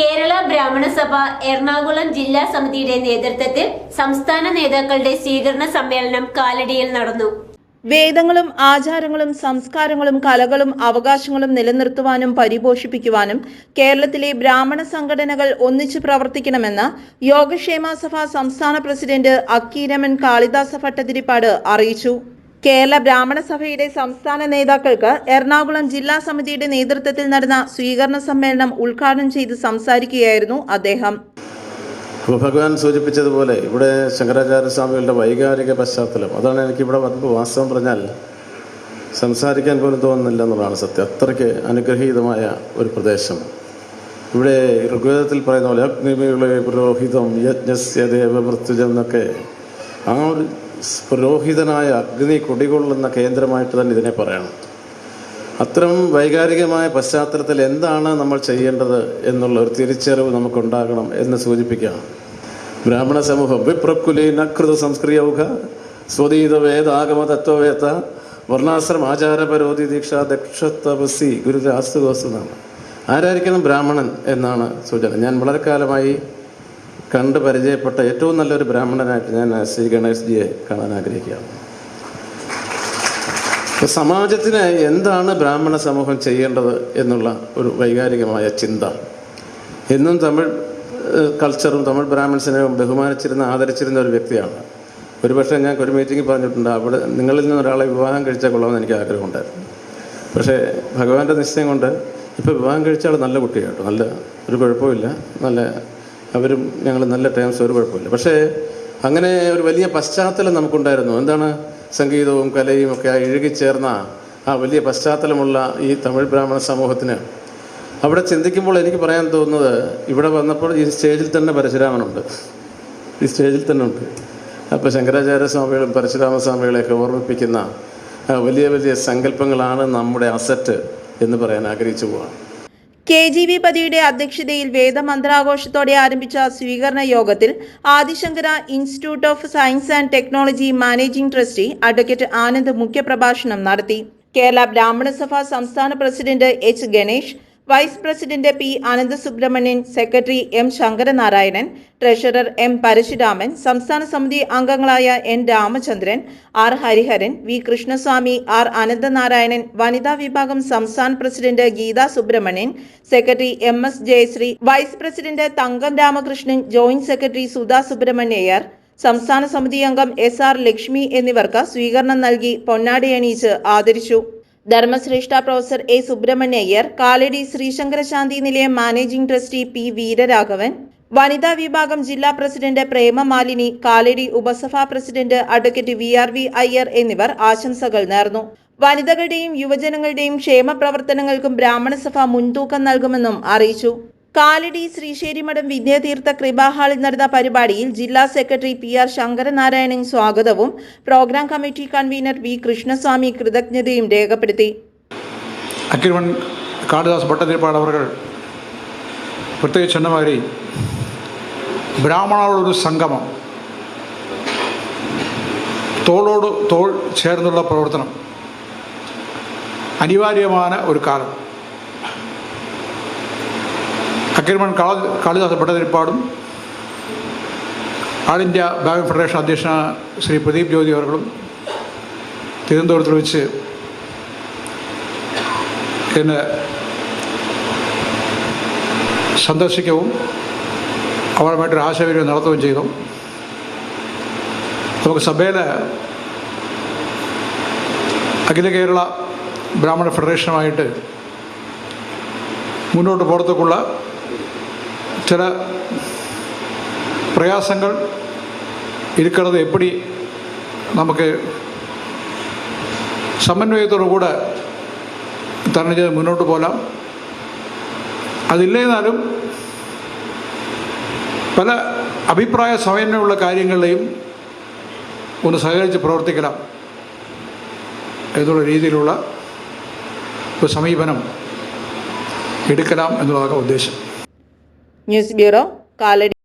കേരള ബ്രാഹ്മണ സഭ എറണാകുളം ജില്ലാ സമിതിയുടെ നേതൃത്വത്തിൽ സംസ്ഥാന നേതാക്കളുടെ സ്വീകരണ സമ്മേളനം കാലടിയിൽ നടന്നു. വേദങ്ങളും ആചാരങ്ങളും സംസ്കാരങ്ങളും കലകളും അവകാശങ്ങളും നിലനിർത്തുവാനും പരിപോഷിപ്പിക്കുവാനും കേരളത്തിലെ ബ്രാഹ്മണ സംഘടനകൾ ഒന്നിച്ചു പ്രവർത്തിക്കണമെന്ന് യോഗക്ഷേമ സഭ സംസ്ഥാന പ്രസിഡന്റ് അക്കീരമൻ കാളിദാസ ഭട്ടതിരിപ്പാട് അറിയിച്ചു. കേരള ബ്രാഹ്മണ സഭയുടെ സംസ്ഥാന നേതാക്കൾക്ക് എറണാകുളം ജില്ലാ സമിതിയുടെ നേതൃത്വത്തിൽ നടന്ന സ്വീകരണ സമ്മേളനം ഉദ്ഘാടനം ചെയ്ത് സംസാരിക്കുകയായിരുന്നു അദ്ദേഹം. ഭഗവാൻ സൂചിപ്പിച്ചതുപോലെ ഇവിടെ ശങ്കരാചാര്യ സ്വാമികളുടെ വൈകാരിക പശ്ചാത്തലം അതാണ് എനിക്ക് ഇവിടെ വാസ്തവം പറഞ്ഞാൽ സംസാരിക്കാൻ പോലും തോന്നുന്നില്ല എന്നുള്ളതാണ് സത്യം. അത്രയ്ക്ക് അനുഗ്രഹീതമായ ഒരു പ്രദേശം. ഇവിടെ ഋഗ്വേദത്തിൽ പറയുന്ന പോലെ അഗ്നിമികളെ പുരോഹിതം യജ്ഞസ്യ ദേവമൃത്യുജം എന്നൊക്കെ ആ ഒരു പുരോഹിതനായ അഗ്നി കുടികൊള്ളുന്ന കേന്ദ്രമായിട്ട് തന്നെ ഇതിനെ പറയണം. അത്തരം വൈകാരികമായ പശ്ചാത്തലത്തിൽ എന്താണ് നമ്മൾ ചെയ്യേണ്ടത് എന്നുള്ള ഒരു തിരിച്ചറിവ് നമുക്കുണ്ടാകണം എന്ന് സൂചിപ്പിക്കുകയാണ് ബ്രാഹ്മണ സമൂഹം വിപ്രക്കുലീന കൃത സംസ്ക്രിയൗഘ സ്വതീത വേദാഗമ തത്വവേത്ത വർണാശ്രമ ആചാരപരോധി ദീക്ഷ ദക്ഷതപസി ഗുരുരാസ്തുവസ്തു എന്നാണ് ആരായിരിക്കണം ബ്രാഹ്മണൻ എന്നാണ് സൂചന. ഞാൻ വളരെ കാലമായി കണ്ട് പരിചയപ്പെട്ട ഏറ്റവും നല്ലൊരു ബ്രാഹ്മണനായിട്ട് ഞാൻ ശ്രീ ഗണേഷ് ജിയെ കാണാൻ ആഗ്രഹിക്കുകയാണ്. ഇപ്പൊ സമാജത്തിന് എന്താണ് ബ്രാഹ്മണ സമൂഹം ചെയ്യേണ്ടത് എന്നുള്ള ഒരു വൈകാരികമായ ചിന്ത. എന്നും തമിഴ് കൾച്ചറും തമിഴ് ബ്രാഹ്മിൺസിനെ ബഹുമാനിച്ചിരുന്ന ആദരിച്ചിരുന്ന ഒരു വ്യക്തിയാണ്. ഒരുപക്ഷെ ഞാൻ ഒരു മീറ്റിംഗിൽ പറഞ്ഞിട്ടുണ്ട് അവിടെ നിങ്ങളിൽ നിന്ന് ഒരാളെ വിവാഹം കഴിച്ചാൽ കൊള്ളാമെന്ന് എനിക്ക് ആഗ്രഹമുണ്ടായിരുന്നു. പക്ഷേ ഭഗവാന്റെ നിശ്ചയം കൊണ്ട് ഇപ്പോൾ വിവാഹം കഴിച്ചാൽ ആൾ നല്ല കുട്ടിയാട്ടോ നല്ല ഒരു കുഴപ്പമില്ല നല്ല അവരും ഞങ്ങൾ നല്ല ടേംസ് ഒരു കുഴപ്പമില്ല. പക്ഷേ അങ്ങനെ ഒരു വലിയ പശ്ചാത്തലം നമുക്കുണ്ടായിരുന്നു. എന്താണ്? സംഗീതവും കലയും ഒക്കെ ഇഴുകിച്ചേർന്ന ആ വലിയ പശ്ചാത്തലമുള്ള ഈ തമിഴ് ബ്രാഹ്മണ സമൂഹത്തിന് അവിടെ ചിന്തിക്കുമ്പോൾ എനിക്ക് പറയാൻ തോന്നുന്നത് ഇവിടെ വന്നപ്പോൾ ഈ സ്റ്റേജിൽ തന്നെ പരശുരാമനുണ്ട് ഈ സ്റ്റേജിൽ തന്നെ ഉണ്ട്. അപ്പോൾ ശങ്കരാചാര്യ സ്വാമികളും പരശുരാമ സ്വാമികളെയൊക്കെ ഓർമ്മിപ്പിക്കുന്ന വലിയ വലിയ സങ്കല്പങ്ങളാണ് നമ്മുടെ അസറ്റ് എന്ന് പറയാൻ ആഗ്രഹിച്ചു പോവാണ്. കെ ജി വി പതിയുടെ അധ്യക്ഷതയിൽ വേദമന്ത്രാഘോഷത്തോടെ ആരംഭിച്ച സ്വീകരണ യോഗത്തിൽ Adishankara institute of science and technology managing trustee advocate Anand മുഖ്യപ്രഭാഷണം നടത്തി. കേരള ബ്രാഹ്മണ സഭ സംസ്ഥാന president H Ganesh vice president P Anantha Subramanian secretary M Sankaranarayanan treasurer M Parasuraman സംസ്ഥാന സമിതി അംഗങ്ങളായ N Ramachandran R Hariharan V Krishnaswamy R Ananthanarayanan വനിതാ വിഭാഗം സംസ്ഥാന president Geetha Subramanian secretary M S Jayasree vice president Thankam Ramakrishnan joint secretary Sudha Subrahmanyayyar സംസ്ഥാന സമിതി അംഗം S R Lakshmi എന്നിവർക്ക് സ്വീകരണം നൽകി പൊന്നാടി അണിയിച്ച് ആദരിച്ചു. ധർമ്മശ്രേഷ്ഠ professor A Subrahmanyayyar Kalady Sreesankarashanthi Nilayam managing trustee P Veeraraghavan വനിതാ വിഭാഗം ജില്ലാ president Premamalini Kalady ഉപസഭാ president advocate V R V Iyer എന്നിവർ ആശംസകൾ നേർന്നു. വനിതകളുടെയും യുവജനങ്ങളുടെയും ക്ഷേമ പ്രവർത്തനങ്ങൾക്കും ബ്രാഹ്മണസഭ മുൻതൂക്കം നൽകുമെന്നും അറിയിച്ചു. കാലടി ശ്രീശേരി മഠം വിദ്യാതീർത്ഥ കൃപാഹാളിൽ നടന്ന പരിപാടിയിൽ ജില്ലാ സെക്രട്ടറി പി ആർ ശങ്കരനാരായണൻ സ്വാഗതവും programme committee convenor V Krishnaswamy കൃതജ്ഞതയും രേഖപ്പെടുത്തി. അക്കിമൺ കാളിദാസ് ഭട്ടതിരിപ്പാട് പ്രത്യേകിച്ച് ബ്രാഹ്മണരുടെ സംഗമം തോളോട് തോൾ ചേർന്നുള്ള പ്രവർത്തനം അനിവാര്യമായ ഒരു കാലം. അക്കിരമൺ കാള കാളിദാസ ഭട്ടതിരിപ്പാടും ആൾ ഇന്ത്യ ബാങ്ക് ഫെഡറേഷൻ അധ്യക്ഷ ശ്രീ പ്രദീപ് ജ്യോതി അവർകളും തിരുവനന്തപുരത്ത് വെച്ച് എന്നെ സന്ദർശിക്കവും അവരുമായിട്ടൊരു ആശയവിനിമയം നടത്തുകയും ചെയ്തു. നമുക്ക് സഭയിൽ അഖില കേരള ബ്രാഹ്മണ ഫെഡറേഷനുമായിട്ട് മുന്നോട്ട് പോകത്തക്കുള്ള ചില പ്രയാസങ്ങൾ இருக்கிறது எப்படி നമുക്ക് സമന്വയത്തോടു കൂടെ തരണം ചെയ്ത് മുന്നോട്ട് പോകാം അതില്ലേന്നാലും പല അഭിപ്രായ സമന്വയമുള്ള കാര്യങ്ങളിലെയും ഒന്ന് സഹകരിച്ച് പ്രവർത്തിക്കണം എന്നുള്ള രീതിയിലുള്ള ഒരു സമീപനം എടുക്കണം എന്നുള്ളതാണ് ഉദ്ദേശം ന്യൂസ് ബ്യൂറോ കാലടി